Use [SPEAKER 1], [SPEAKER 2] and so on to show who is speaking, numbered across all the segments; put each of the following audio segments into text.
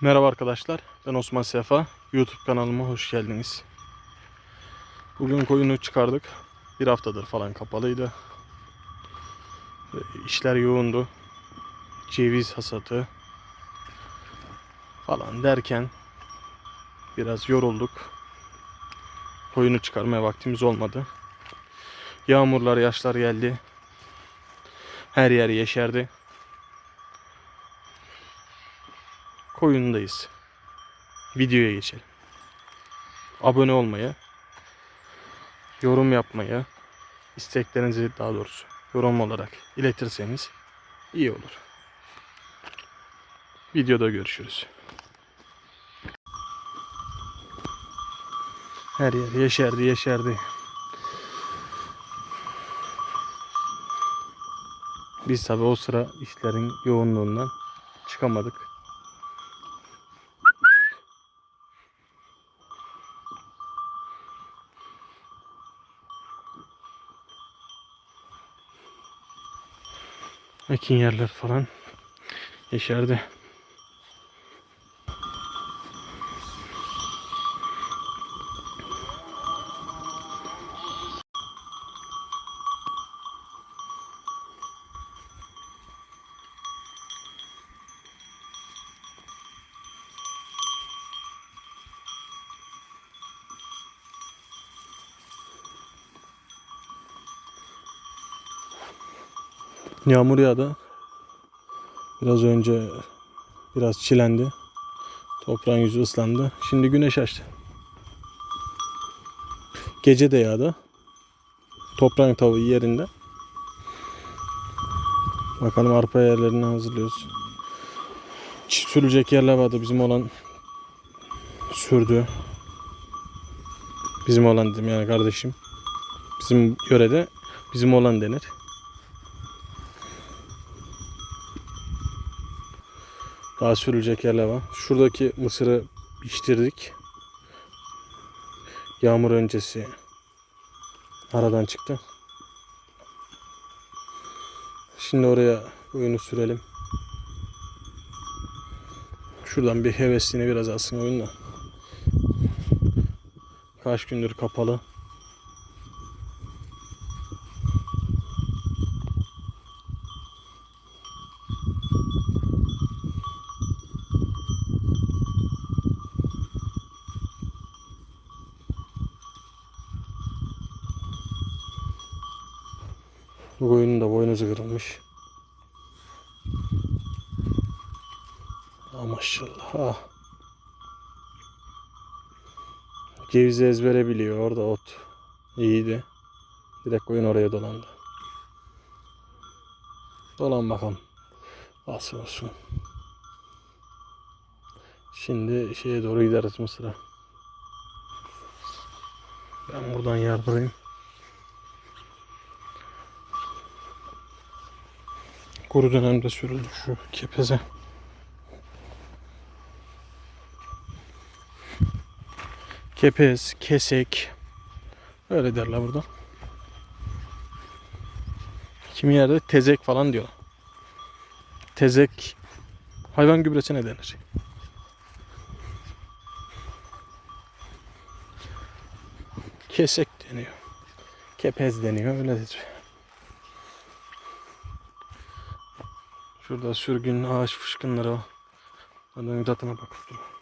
[SPEAKER 1] Merhaba arkadaşlar. Ben Osman Sefa. YouTube kanalıma hoş geldiniz. Bugün koyunu çıkardık. Bir haftadır falan kapalıydı. İşler yoğundu. Ceviz hasatı falan derken biraz yorulduk. Koyunu çıkarmaya vaktimiz olmadı. Yağmurlar, yaşlar geldi. Her yer yeşerdi. Koyundayız. Videoya geçelim. Abone olmayı, yorum yapmayı, isteklerinizi daha doğrusu yorum olarak iletirseniz iyi olur. Videoda görüşürüz. Her yer yeşerdi yeşerdi. Biz tabi o sıra işlerin yoğunluğundan çıkamadık. Ekin yerler falan yeşerdi. Yağmur yağdı. Biraz önce biraz çilendi. Toprağın yüzü ıslandı. Şimdi güneş açtı. Gece de yağdı. Toprağın tavuğu yerinde. Bakalım arpa yerlerini hazırlıyoruz. Sürülecek yerler vardı. Bizim olan sürdü. Bizim olan dedim yani kardeşim. Bizim yörede bizim olan denir. Daha sürülecek yerler var. Şuradaki mısırı biçtirdik. Yağmur öncesi aradan çıktı. Şimdi oraya oyunu sürelim. Şuradan bir hevesliğini biraz alsın oyunla. Kaç gündür kapalı. Bu koyunun da boynuzu kırılmış. Ah maşallah. Ah. Cevizi ezbere biliyor. Orada ot. İyiydi. Direkt koyun oraya dolandı. Dolan bakalım. Nasıl olsun. Şimdi şeye doğru gideriz Mısır'a. Ben buradan yardırayım. Kuru dönemde sürüldü şu kepeze. Kepez, kesek. Öyle derler burada. Kimi yerde tezek falan diyor. Tezek hayvan gübresine denir. Kesek deniyor. Kepez deniyor öyledir. Şurada sürgün ağaç fışkınları var. Onların tadına bakıp dur.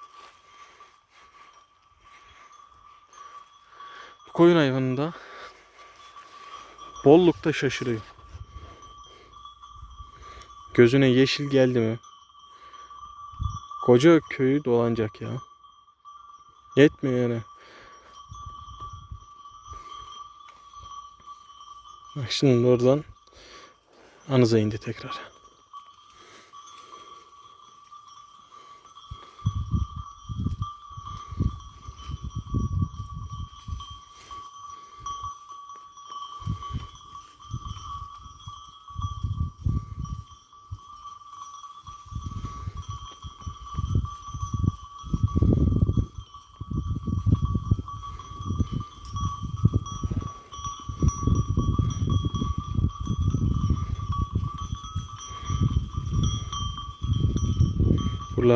[SPEAKER 1] Koyun hayvanında bollukta şaşırıyor. Gözüne yeşil geldi mi? Koca köyü dolanacak ya. Yetmiyor yani. Bak şimdi oradan anıza indi tekrar.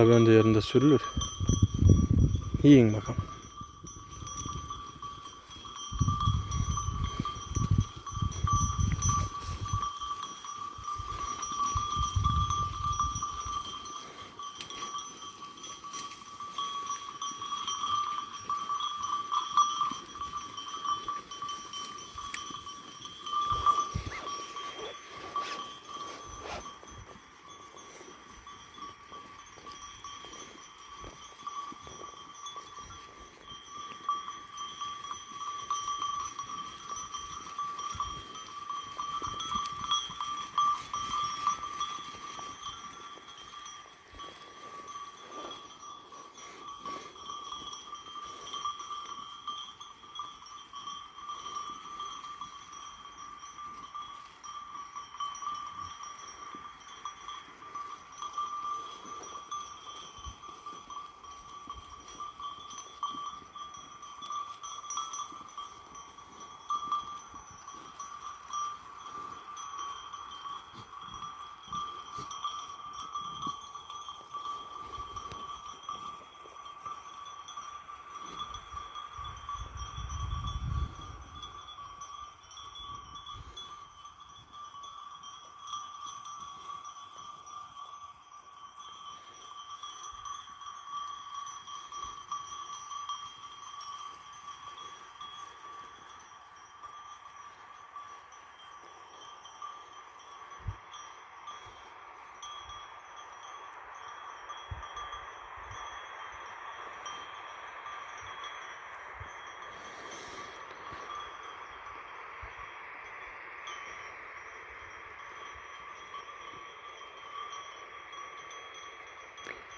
[SPEAKER 1] Ben de yerinde sürülür. Yiyin bakalım.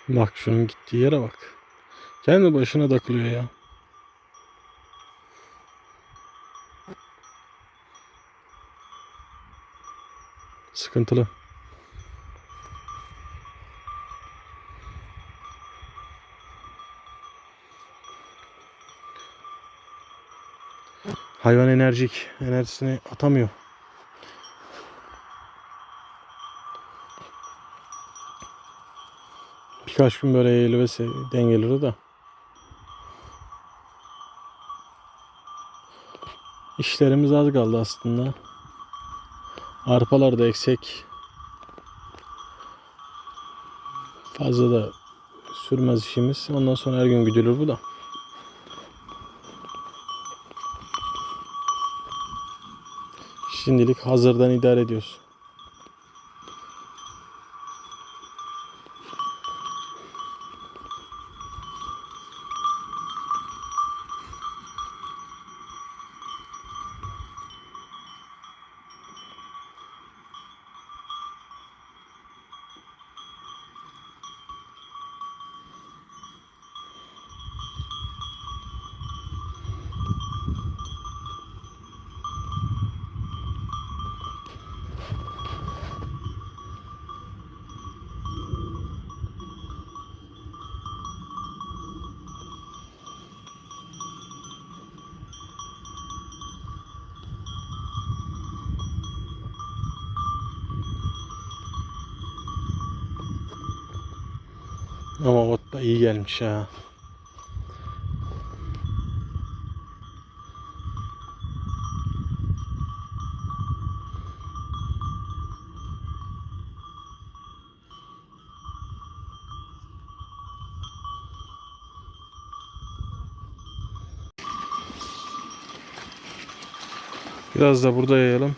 [SPEAKER 1] Bak şunun gittiği yere bak. Kendi başına takılıyor ya. Sıkıntılı. Hayvan enerjik. Enerjisini atamıyor. Birkaç gün böyle eğilmesi dengeleri de. İşlerimiz az kaldı aslında. Arpalar da eksik. Fazla da sürmez işimiz. Ondan sonra her gün güdülür bu da. Şimdilik hazırdan idare ediyoruz. Ama ot da iyi gelmiş ha. Biraz da burada yayalım.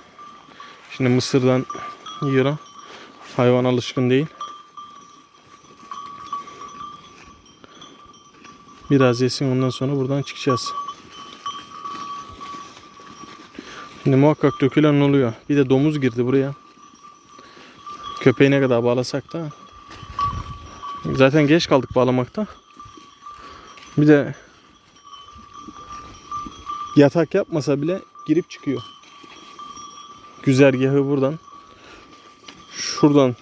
[SPEAKER 1] Şimdi mısırdan yiyorum. Hayvan alışkın değil. Biraz yesin ondan sonra buradan çıkacağız. Şimdi muhakkak dökülen oluyor. Bir de domuz girdi buraya. Köpeği ne kadar bağlasak da. Zaten geç kaldık bağlamakta. Bir de yatak yapmasa bile girip çıkıyor. Güzergahı buradan. Şuradan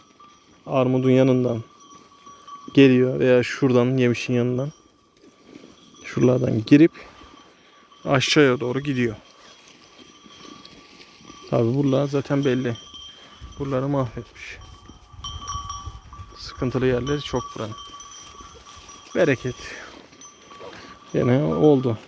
[SPEAKER 1] armudun yanından geliyor veya şuradan yemişin yanından şuralardan girip aşağıya doğru gidiyor. Tabi buralar zaten belli. Buraları mahvetmiş. Sıkıntılı yerleri çok buranın. Bereket. Yine oldu.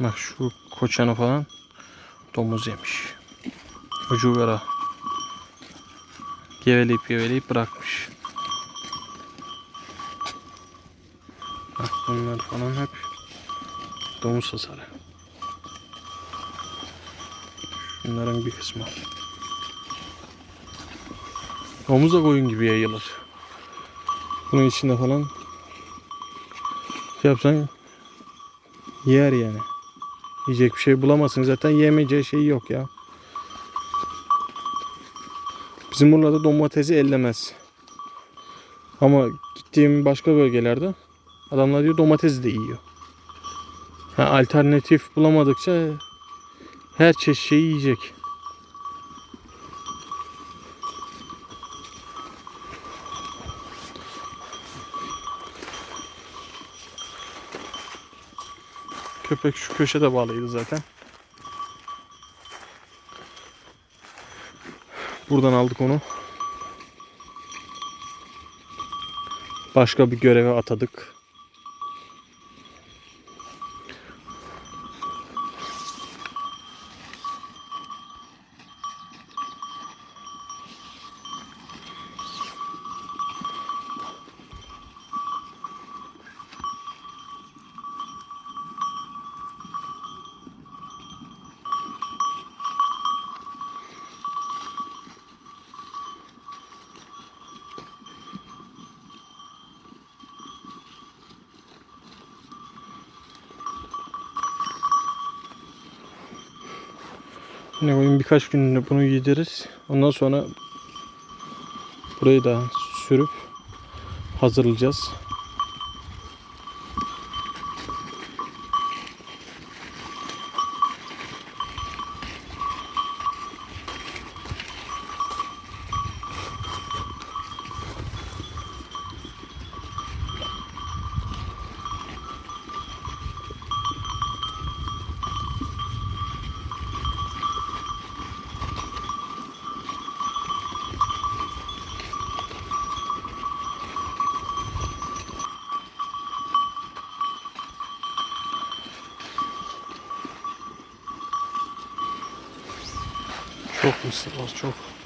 [SPEAKER 1] Bak şu koçanı falan domuz yemiş. Ucu vera. Geveleyip geveleyip bırakmış. Bak bunlar falan hep domuz hasarı. Şunların bir kısmı. Domuz da koyun gibi yayılır. Bunun içinde falan şey yapsan yer yani. Yiyecek bir şey bulamazsın. Zaten yemeyeceği şey yok ya. Bizim buralarda domatesi ellemez. Ama gittiğim başka bölgelerde adamlar diyor domates de yiyor. Ha, alternatif bulamadıkça her çeşit şeyi yiyecek. Köpek şu köşede bağlıydı zaten. Buradan aldık onu. Başka bir göreve atadık. Yine oyun birkaç günde bunu yediririz. Ondan sonra burayı da sürüp hazırlayacağız. Çok mısır var çok.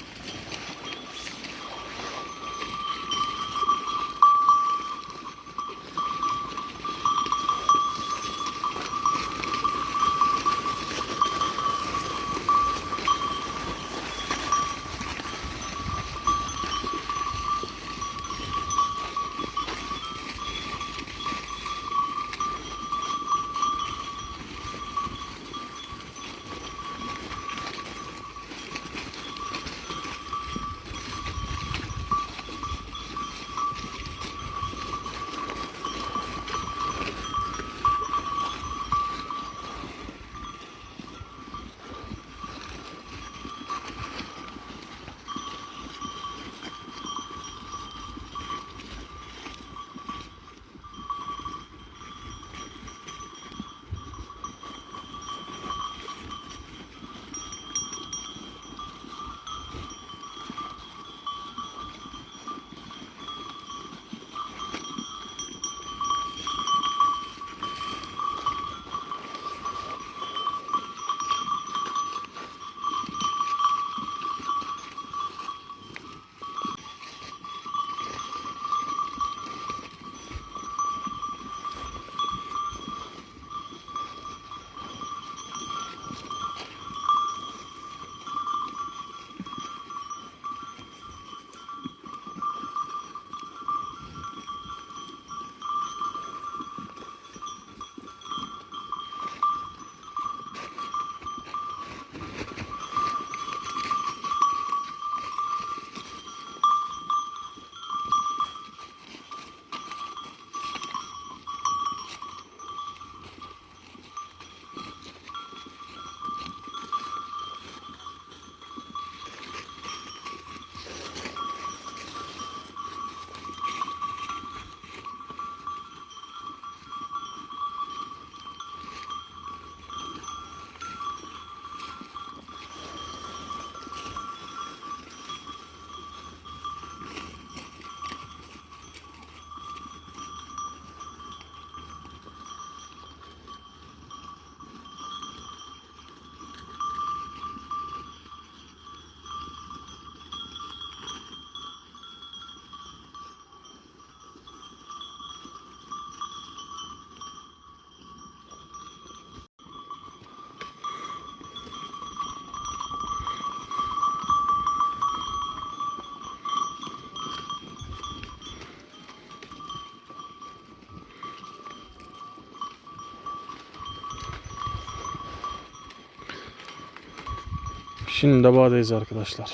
[SPEAKER 1] Şimdi de bağdayız arkadaşlar.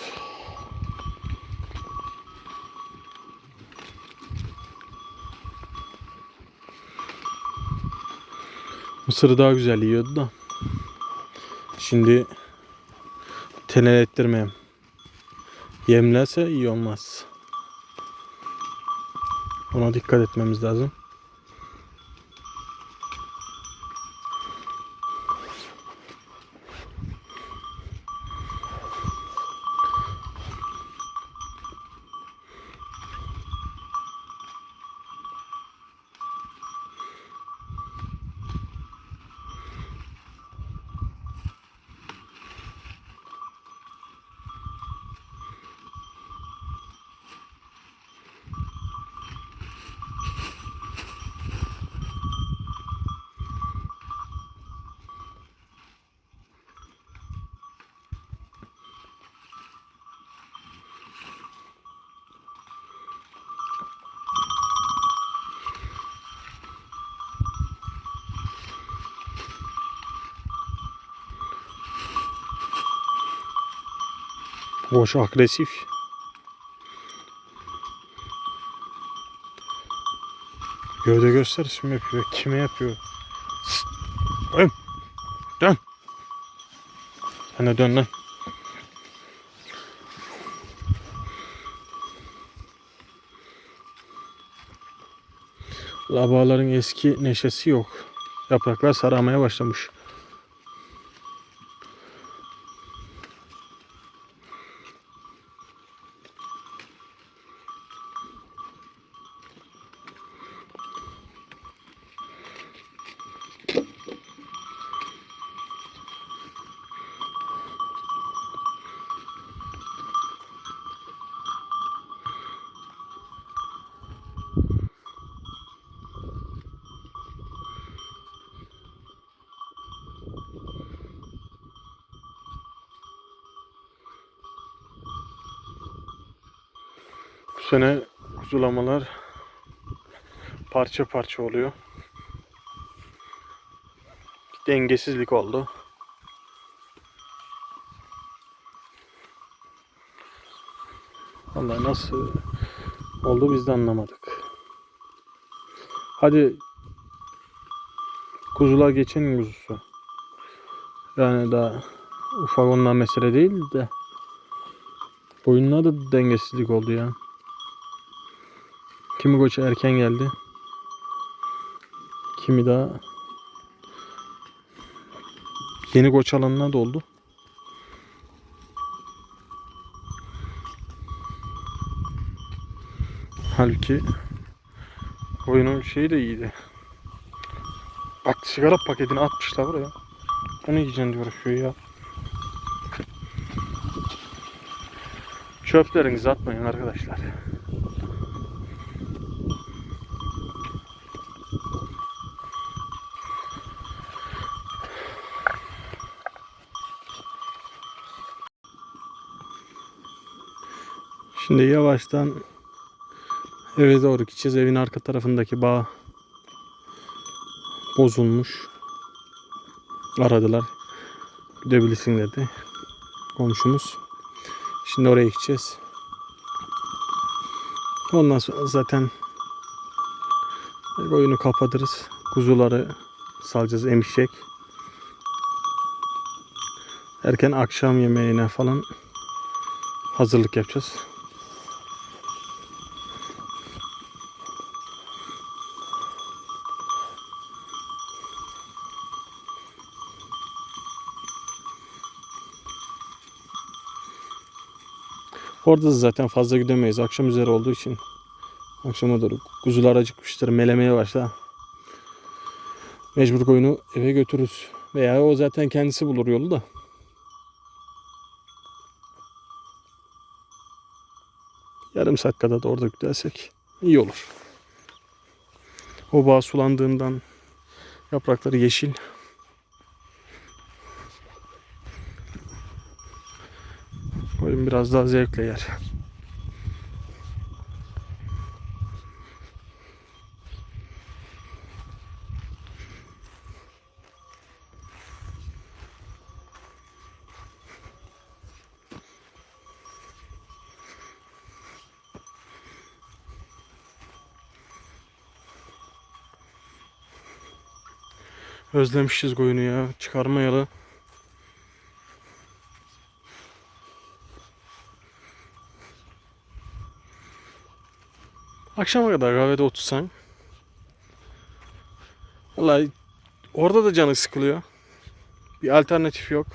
[SPEAKER 1] Mısırı daha güzel yiyordu da. Şimdi tenel ettirmeyeyim. Yemlerse iyi olmaz. Ona dikkat etmemiz lazım. Boş agresif. Gövde gösterisi mi yapıyor? Kime yapıyor? Dön. Dön. Sen de dön lan. Labaların eski neşesi yok. Yapraklar sararmaya başlamış. Parça parça oluyor. Bir dengesizlik oldu. Vallahi nasıl oldu biz de anlamadık. Hadi kuzular geçen kuzusu. Yani daha ufak ondan mesele değil de oyunlarda da dengesizlik oldu ya. Kimi koç erken geldi. Kimi daha yeni koç alanına doldu. Halbuki oyunun şeyi de iyiydi. Bak sigara paketini atmışlar buraya. Onu yiyeceksin diyor şu ya. Çöplerinizi atmayın arkadaşlar. Şimdi yavaştan eve doğru gideceğiz. Evin arka tarafındaki bağ bozulmuş. Aradılar. Gidebilirsin dedi. Komşumuz. Şimdi oraya gideceğiz. Ondan sonra zaten oyunu kapatırız. Kuzuları salacağız emişek. Erken akşam yemeğine falan hazırlık yapacağız. Orada da zaten fazla gidemeyiz. Akşam üzeri olduğu için. Akşama doğru kuzular acıkmıştır. Melemeye başla. Mecbur koyunu eve götürürüz. Veya o zaten kendisi bulur yolu da. Yarım saat kadar da orada güdelsek iyi olur. O bağ sulandığından yaprakları yeşil. Koyun biraz daha zevkle yer. Özlemişiz koyunu ya. Çıkarmayalı Akşama kadar kahvede otursan. Vallahi orada da canı sıkılıyor. Bir alternatif yok.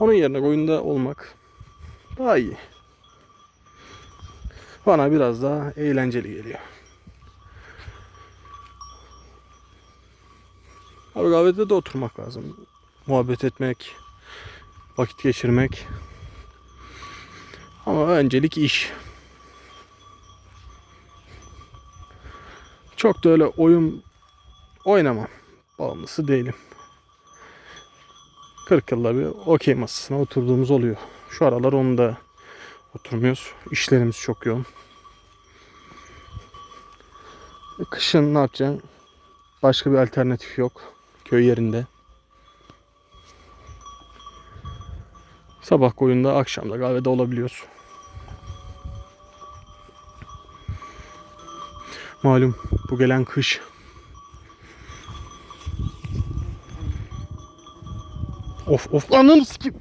[SPEAKER 1] Onun yerine oyunda olmak daha iyi. Bana biraz daha eğlenceli geliyor. Abi kahvede de oturmak lazım. Muhabbet etmek, vakit geçirmek. Ama öncelik iş. Çok da öyle oyun oynamam. Bağımlısı değilim. 40 yılda bir okey masasına oturduğumuz oluyor. Şu aralar onu da oturmuyoruz. İşlerimiz çok yoğun. Kışın ne yapacaksın? Başka bir alternatif yok. Köy yerinde. Sabah koyunda, akşamda kahvede olabiliyoruz. Malum bu gelen kış. Of of ananı sikeyim.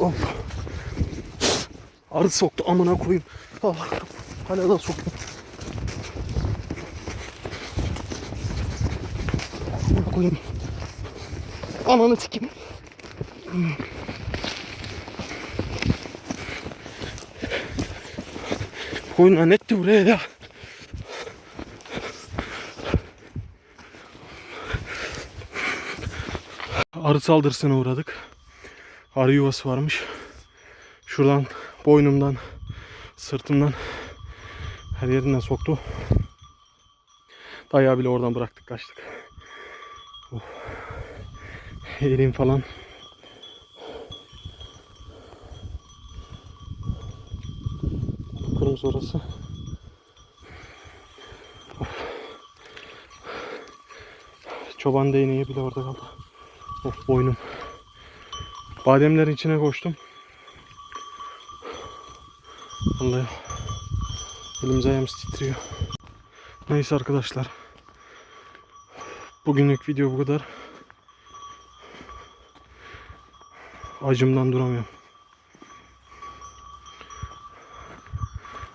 [SPEAKER 1] Of. Arı soktu amına koyayım. Ah, hala da soktu. Amına koyayım. Ananı sikeyim. Koyun lanetti buraya ya. Arı saldırısına uğradık. Arı yuvası varmış. Şuradan boynumdan, sırtımdan her yerinden soktu. Dayağı bile oradan bıraktık kaçtık. Of. Elim falan. Kırmızı orası. Çoban değneği bile orada kaldı. Of boynum. Bademlerin içine koştum. Vallahi elimiz ayağımız titriyor. Neyse arkadaşlar. Bugünlük video bu kadar. Acımdan duramıyorum.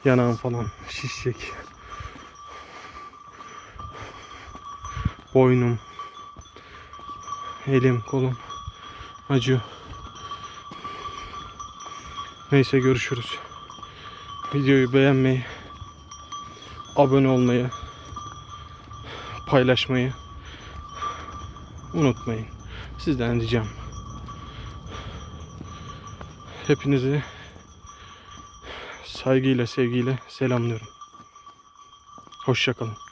[SPEAKER 1] Yanağım falan şişecek. Boynum, elim, kolum acıyor. Neyse görüşürüz. Videoyu beğenmeyi, abone olmayı, paylaşmayı unutmayın. Sizden ricam. Hepinizi saygıyla, sevgiyle selamlıyorum. Hoşçakalın.